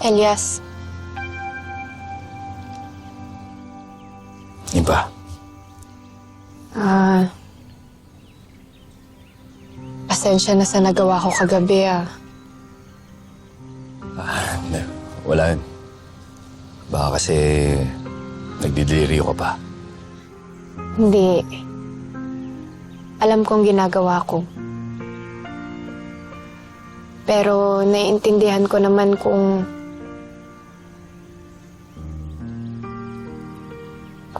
Elias, Iba. ah... pasensya na sa nagawa ko kagabi ah. Ah, hindi. Wala yun. Baka kasi nagdidelirio ka pa. Hindi. Alam kong ginagawa ko. Pero naiintindihan ko naman kung...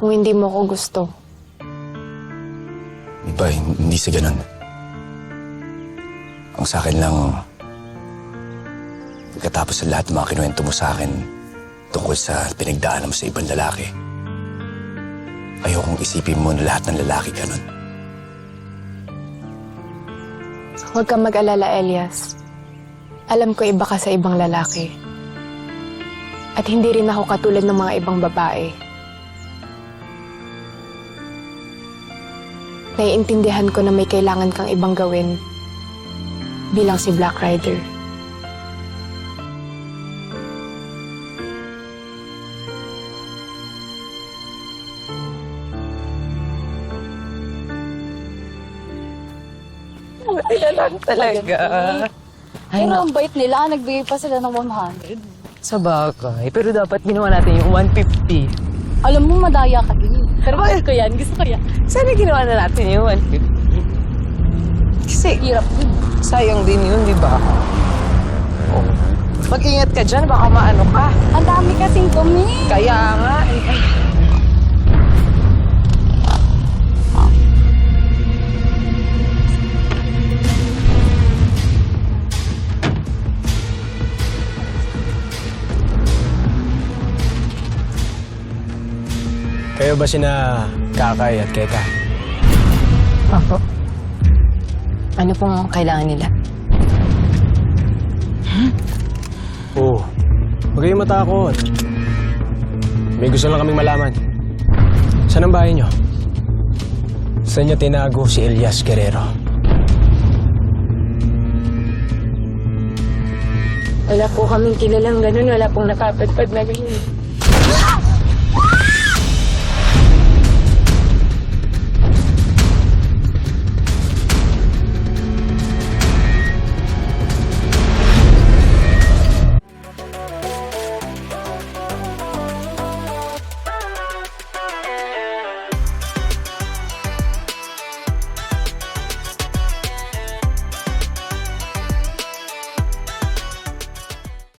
kung hindi mo ko gusto. Iba, hindi sa ganun. Ang sa akin lang, pagkatapos ng lahat ng mga kinuwento mo sa akin tungkol sa pinagdaanan mo sa ibang lalaki, ayokong isipin mo na lahat ng lalaki ganun. Huwag kang mag-alala, Elias. Alam ko iba ka sa ibang lalaki. At hindi rin ako katulad ng mga ibang babae. Naiintindihan ko na may kailangan kang ibang gawin bilang si Black Rider. Talaga. Ay, Pero ang bait nila, nagbigay pa sila ng 100. sa bagay. Pero dapat ginawa natin yung 150. Alam mo, madaya ka. Pero gusto ko yan, gusto ko yan. Sana ginawa na natin yung 150. Kasi, Hirap sayang din yun, di ba? Oh. Mag-ingat ka dyan, baka maano ka. Ang dami kasing dumi. Kaya nga. eh. Kayo ba sina Kakay at Keka? Opo. Ano pong kailangan nila? Oo. Huwag kayong matakot. May gusto lang kaming malaman. Saan ang bahay niyo? Saan niyo tinago si Elias Guerrero? Wala po kaming kilalang ganun. Wala pong nakapadpad na ganun.